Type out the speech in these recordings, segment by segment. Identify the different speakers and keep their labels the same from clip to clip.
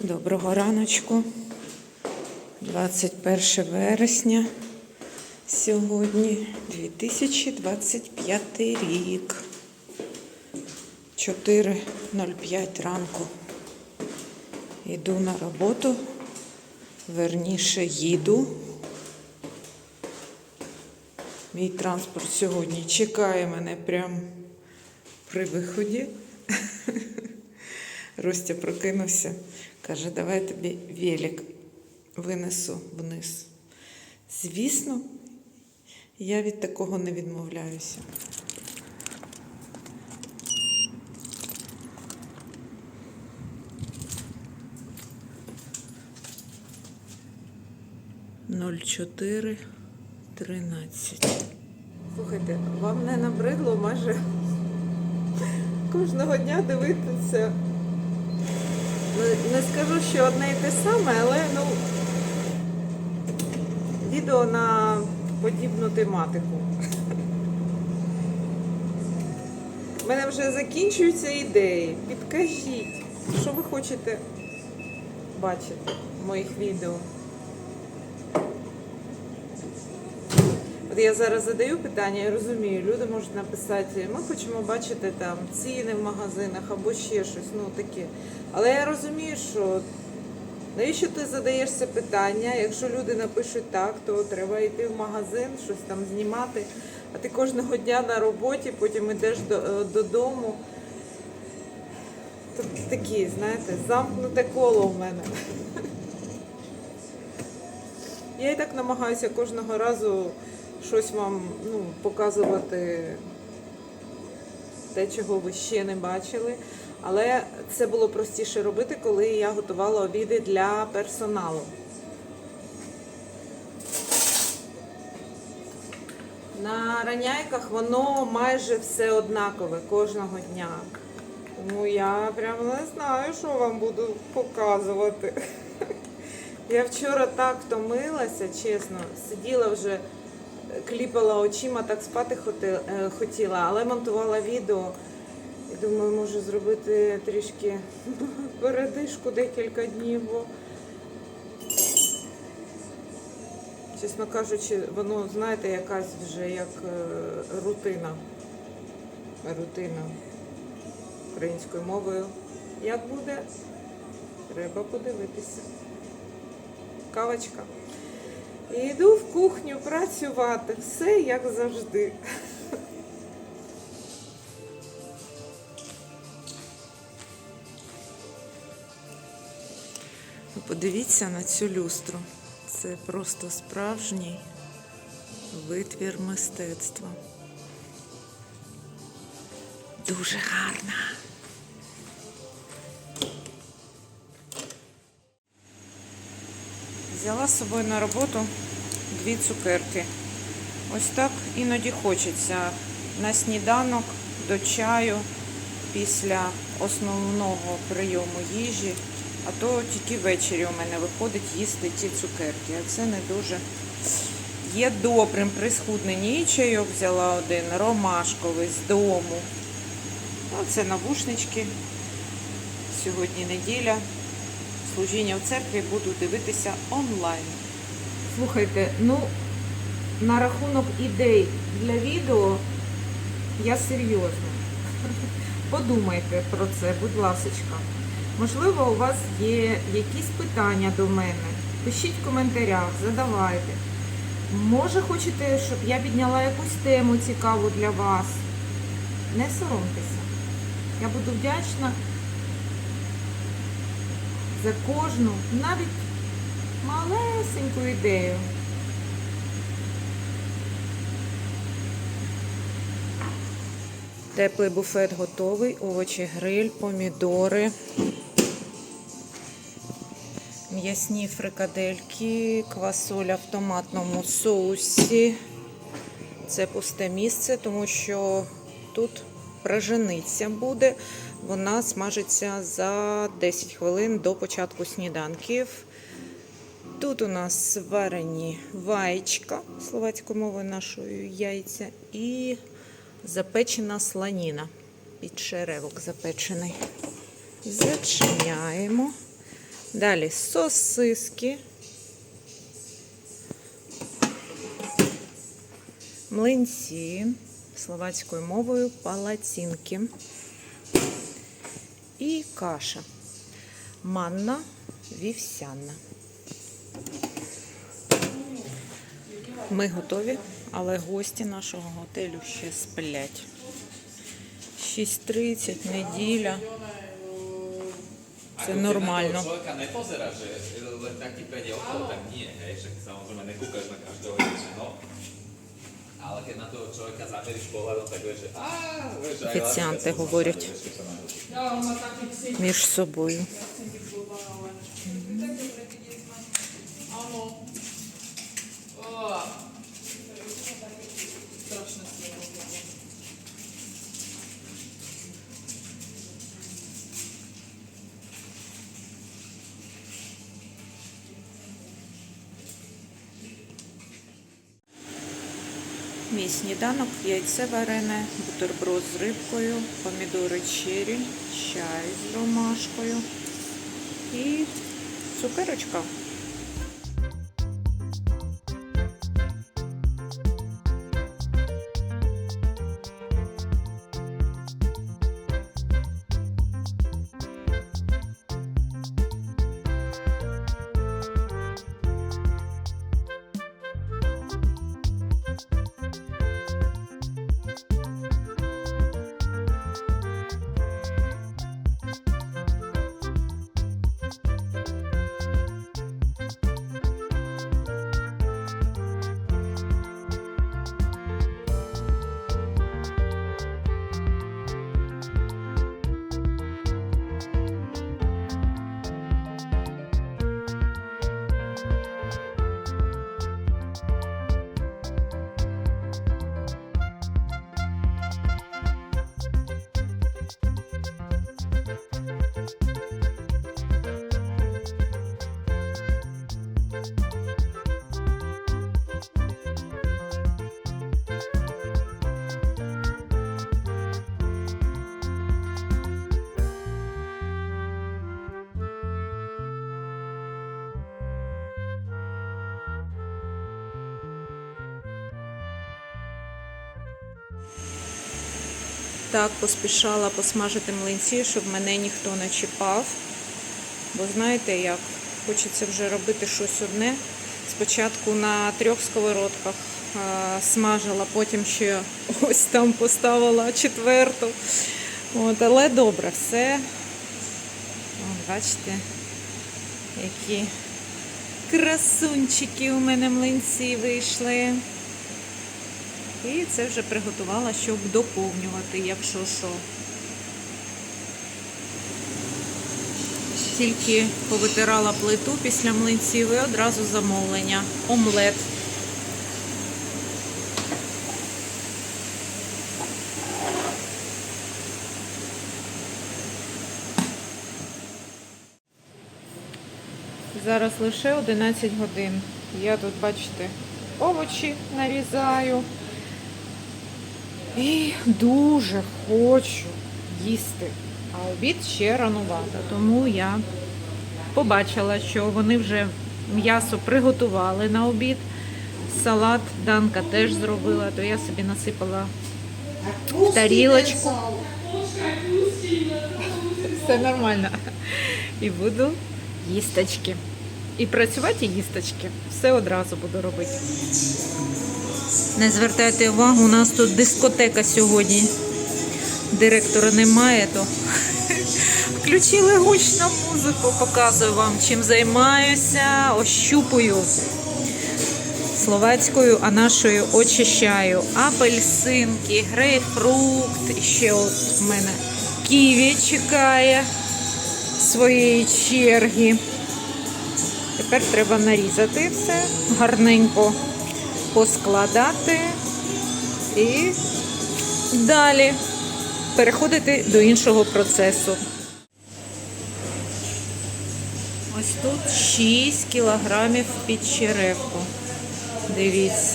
Speaker 1: Доброго раночку. 21 вересня. Сьогодні 2025 рік. 4.05 ранку. Йду на роботу. Верніше їду. Мій транспорт сьогодні чекає мене прямо при виході. Ростя прокинувся, каже, давай тобі велик винесу вниз. Звісно, я від такого не відмовляюся. Ноль чотири тринадцять. Слухайте, вам не набридло майже кожного дня дивитися. Не- скажу, що одне і те саме, але ну відео на подібну тематику. У мене вже закінчуються ідеї. Підкажіть, що ви хочете бачити в моїх відео. От я зараз задаю питання, я розумію, люди можуть написати, ми хочемо бачити там ціни в магазинах або ще щось, ну таке. Але я розумію, що навіщо ти задаєш це питання? Якщо люди напишуть так, то треба йти в магазин, щось там знімати, а ти кожного дня на роботі, потім йдеш е, додому. Тобто такі, знаєте, замкнуте коло в мене. Я і так намагаюся кожного разу щось вам ну, показувати те, чого ви ще не бачили. Але це було простіше робити, коли я готувала обіди для персоналу. На раняйках воно майже все однакове кожного дня. Тому я прямо не знаю, що вам буду показувати. Я вчора так втомилася, чесно, сиділа вже, кліпала очима, так спати е, хотіла, але монтувала відео. І думаю, можу зробити трішки передишку декілька днів. Бо, чесно кажучи, воно, знаєте, якась вже як е, рутина. Рутина українською мовою. Як буде? Треба подивитися. Кавочка. І йду в кухню працювати. Все як завжди. Подивіться на цю люстру. Це просто справжній витвір мистецтва. Дуже гарна. Взяла з собою на роботу дві цукерки. Ось так іноді хочеться на сніданок до чаю після основного прийому їжі, а то тільки ввечері у мене виходить їсти ті цукерки. А це не дуже є добрим при схудненні. І чайок взяла один, ромашковий з дому. Оце навушнички. Сьогодні неділя. Служіння в церкві буду дивитися онлайн. Слухайте, ну на рахунок ідей для відео я серйозно. Подумайте про це, будь ласочка. Можливо, у вас є якісь питання до мене. Пишіть в коментарях, задавайте. Може, хочете, щоб я підняла якусь тему цікаву для вас. Не соромтеся. Я буду вдячна за кожну, навіть малесеньку ідею. Теплий буфет готовий, овочі гриль, помідори, м'ясні фрикадельки, квасоля в томатному соусі. Це пусте місце, тому що тут пражениця буде. Вона смажиться за 10 хвилин до початку сніданків. Тут у нас варені ваєчка, словацькою мовою нашою яйця, і запечена слоніна. Підшеревок запечений. Зачиняємо. Далі сосиски. Млинці словацькою мовою палацінки. І каша. Манна вівсяна. Ми готові, але гості нашого готелю ще сплять. 6.30, неділя. Це
Speaker 2: aj
Speaker 1: Офіціанти говорять між собою.
Speaker 3: Áno.
Speaker 1: Мій сніданок, яйце варене, бутерброд з рибкою, помідори черрі, чай з ромашкою і цукерочка. Так, поспішала посмажити млинці, щоб мене ніхто не чіпав. Бо знаєте як, хочеться вже робити щось одне. Спочатку на трьох сковородках смажила, потім ще ось там поставила четверту. От, але добре, все. О, бачите, які красунчики у мене млинці вийшли. І це вже приготувала, щоб доповнювати, якщо що. Тільки повитирала плиту після млинців і одразу замовлення. Омлет. Зараз лише 11 годин. Я тут, бачите, овочі нарізаю. І дуже хочу їсти. А обід ще ранувато. Тому я побачила, що вони вже м'ясо приготували на обід. Салат Данка теж зробила, то я собі насипала в тарілочку. Все нормально. І буду їсточки. І працювати їсточки. Все одразу буду робити. Не звертайте увагу, у нас тут дискотека сьогодні. Директора немає, то включили гучну музику, показую вам, чим займаюся, ощупую словацькою, а нашою очищаю. Апельсинки, грейпфрукт, ще от в мене ківі чекає своєї черги. Тепер треба нарізати все гарненько поскладати і далі переходити до іншого процесу. Ось тут 6 кілограмів під черепку. Дивіться.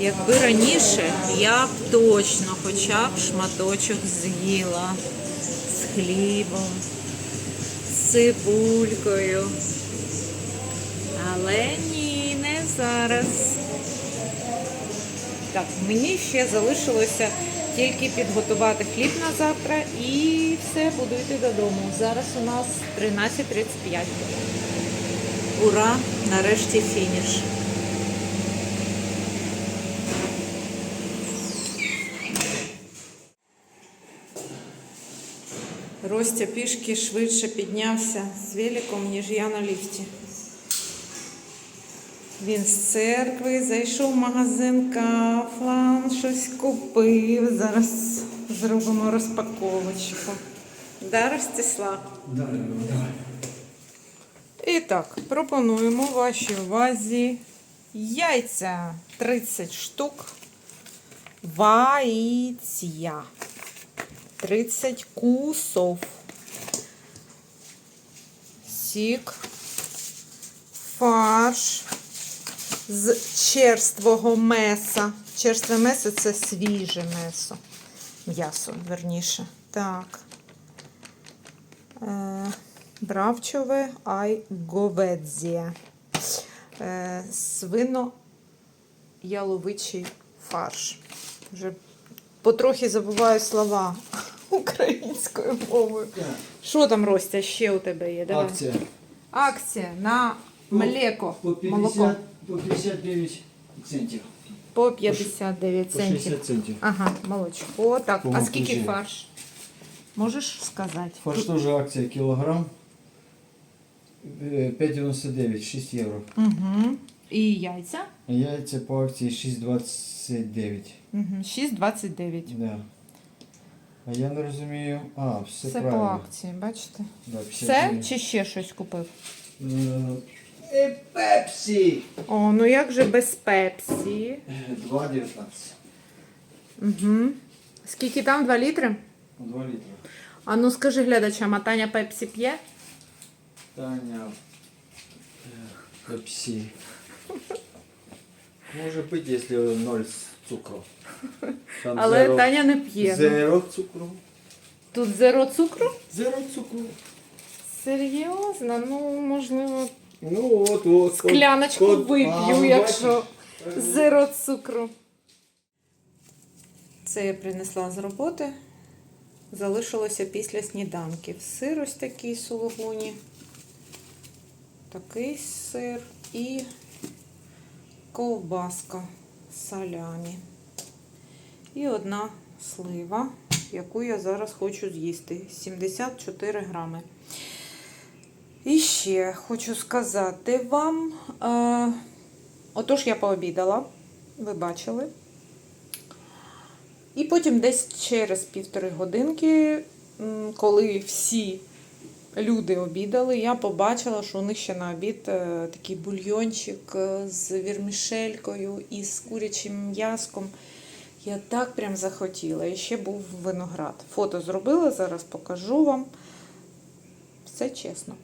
Speaker 1: Якби раніше я б точно хоча б шматочок з'їла з хлібом. з цибулькою. Але ні, зараз. Так, мені ще залишилося тільки підготувати хліб на завтра і все, буду йти додому. Зараз у нас 13.35. Ура! Нарешті фініш. Ростя пішки швидше піднявся з великом, ніж я на ліфті. Він з церкви зайшов в магазин Кафлан, щось купив. Зараз зробимо розпаковочку. Да, Ростислав?
Speaker 4: Давай, давай.
Speaker 1: І так, пропонуємо вашій увазі яйця 30 штук, ваїця 30 кусов, сік, фарш з черствого меса. Черстве месо це свіже месо. М'ясо, верніше. Так. Е, Бравчове айговедзія. Е, свино яловичий фарш. Вже потрохи забуваю слова українською мовою. Що там, Ростя, ще у тебе є? Давай.
Speaker 4: Акція.
Speaker 1: Акція на млеко,
Speaker 4: По 50,
Speaker 1: молоко.
Speaker 4: По 59 центів.
Speaker 1: По 59
Speaker 4: По
Speaker 1: центів.
Speaker 4: 60 центів.
Speaker 1: Ага, молочко. Так, а скільки
Speaker 4: макуші.
Speaker 1: фарш? Можеш сказати?
Speaker 4: Фарш теж акція кілограм. Е, 5,99, 6 євро.
Speaker 1: Угу. І яйця?
Speaker 4: Яйця по акції 6,29.
Speaker 1: Угу. 6,29.
Speaker 4: Да. А я не розумію. А, все
Speaker 1: Це по
Speaker 4: правильно.
Speaker 1: акції, бачите?
Speaker 4: Да,
Speaker 1: Все
Speaker 4: 59.
Speaker 1: чи ще щось купив?
Speaker 4: Е, І пепсі!
Speaker 1: О, ну як же без пепсі?
Speaker 4: 2,19.
Speaker 1: Угу. Скільки там? 2 літри?
Speaker 4: 2 літри.
Speaker 1: А ну скажи глядачам, а Таня пепсі п'є?
Speaker 4: Таня. Пепсі. Може бути, якщо 0 з цукру. Там
Speaker 1: Але
Speaker 4: зеро-
Speaker 1: Таня не п'є. ну.
Speaker 4: Зеро цукру.
Speaker 1: Тут зеро цукру?
Speaker 4: Зеро цукру.
Speaker 1: Серйозно? Ну, можливо,
Speaker 4: Ну от, от.
Speaker 1: скляночку
Speaker 4: от- от-
Speaker 1: вип'ю,
Speaker 4: а,
Speaker 1: якщо зеро цукру. Це я принесла з роботи. Залишилося після сніданків. Сир ось такий сулугуні. Такий сир і ковбаска салямі. І одна слива, яку я зараз хочу з'їсти. 74 грами. І ще хочу сказати вам. Е, отож, я пообідала, ви бачили. І потім десь через півтори годинки, коли всі люди обідали, я побачила, що у них ще на обід е, такий бульйончик е, з вірмішелькою і з курячим м'яском. Я так прям захотіла. І ще був виноград. Фото зробила, зараз покажу вам. Все чесно.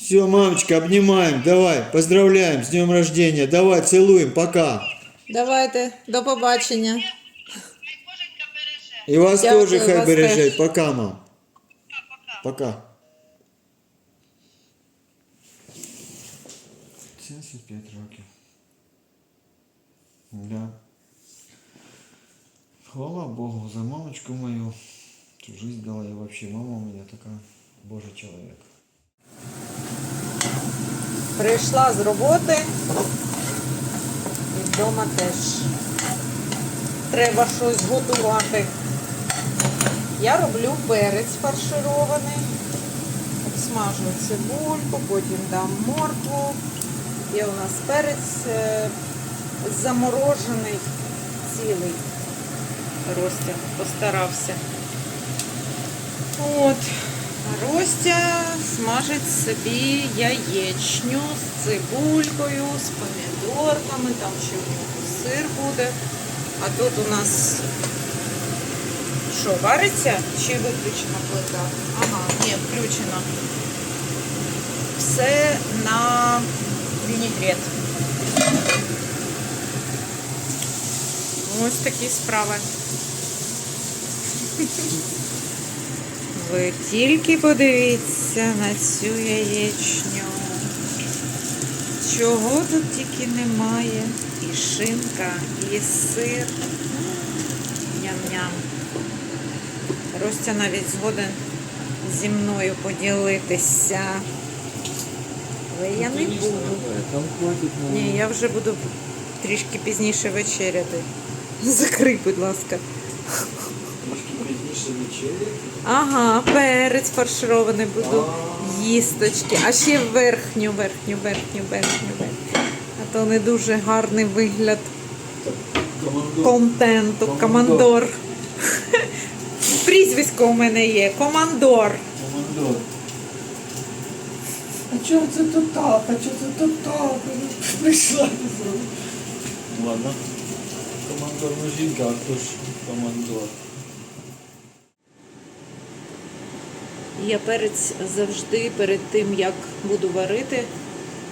Speaker 5: Все, мамочка, обнимаем, давай, поздравляем с днем рождения, давай, целуем, пока.
Speaker 1: Давайте, до побачення.
Speaker 5: И вас
Speaker 1: Дякую,
Speaker 5: тоже хай
Speaker 1: вас
Speaker 5: бережей,
Speaker 1: теж.
Speaker 5: пока, мам. Пока. 75 років. Да. Хвала Богу за мамочку мою. Всю жизнь дала и вообще мама у меня такая божий человек.
Speaker 1: Прийшла з роботи і вдома теж. Треба щось готувати. Я роблю перець фарширований, обсмажу цибульку, потім дам моркву. Є у нас перець е, заморожений цілий. Ростя постарався. От. Ростя смажить собі яєчню з цибулькою, з помідорками, там ще у нього сир буде. А тут у нас що, вариться чи виключена плита? Ага, ні, включена. Все на вінігрет. Ось такі справи. Ви тільки подивіться на цю яєчню. Чого тут тільки немає. І шинка, і сир. Ням-ням. Ростя навіть згоден зі мною поділитися. Але я не буду. Ні, я вже буду трішки пізніше вечеряти. Закрий, будь ласка. Ага, перець фарширований буду. Їсточки. А ще верхню, верхню, верхню, верхню, верхню. А то не дуже гарний вигляд контенту.
Speaker 5: Командор.
Speaker 1: Командор. Прізвисько у мене є. Командор.
Speaker 5: Командор. А чого це тут так? А чого це тут так? Прийшла. Ладно. Командор ну жінка, а хто ж командор?
Speaker 1: Я перець завжди перед тим, як буду варити,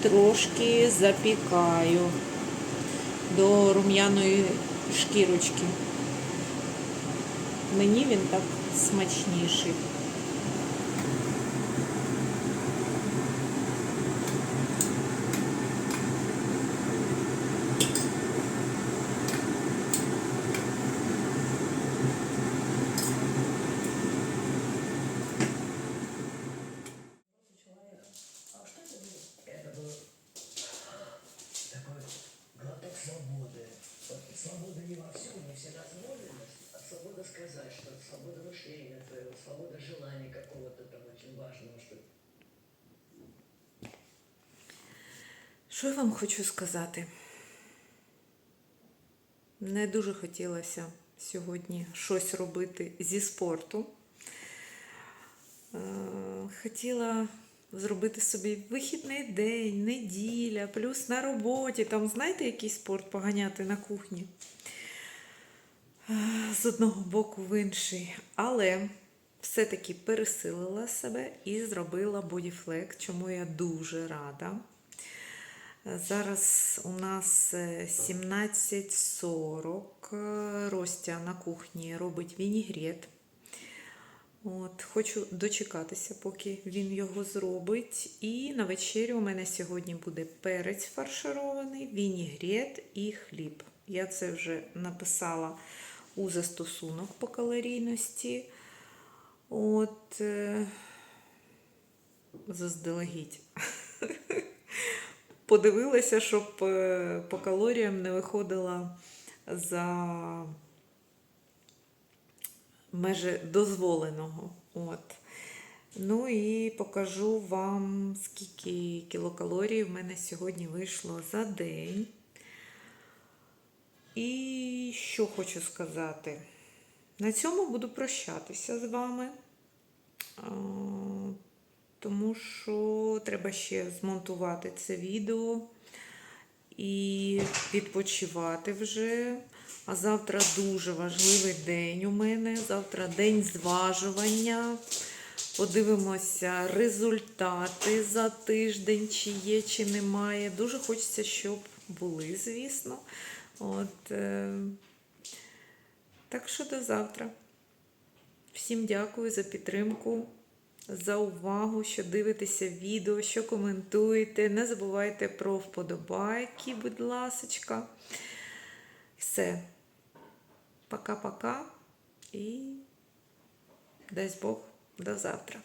Speaker 1: трошки запікаю до рум'яної шкірочки. Мені він так смачніший. Що я вам хочу сказати? Не дуже хотілося сьогодні щось робити зі спорту. Е, Хотіла зробити собі вихідний день, неділя, плюс на роботі. Там, знаєте, який спорт поганяти на кухні? Е, З одного боку в інший. Але все-таки пересилила себе і зробила бодіфлек, чому я дуже рада. Зараз у нас е, 17.40. Е, Ростя на кухні робить вінігрет. От, хочу дочекатися, поки він його зробить. І на вечерю у мене сьогодні буде перець фарширований, вінігрет і хліб. Я це вже написала у застосунок по калорійності. От, е, заздалегідь. подивилася, щоб е, по калоріям не виходила за межі дозволеного. От. Ну і покажу вам, скільки кілокалорій в мене сьогодні вийшло за день. І що хочу сказати. На цьому буду прощатися з вами. Тому що треба ще змонтувати це відео і відпочивати вже. А завтра дуже важливий день у мене. Завтра день зважування. Подивимося результати за тиждень, чи є, чи немає. Дуже хочеться, щоб були, звісно. От, е... Так що до завтра. Всім дякую за підтримку за увагу, що дивитеся відео, що коментуєте. Не забувайте про вподобайки, будь ласочка. Все. Пока-пока і дай Бог до завтра.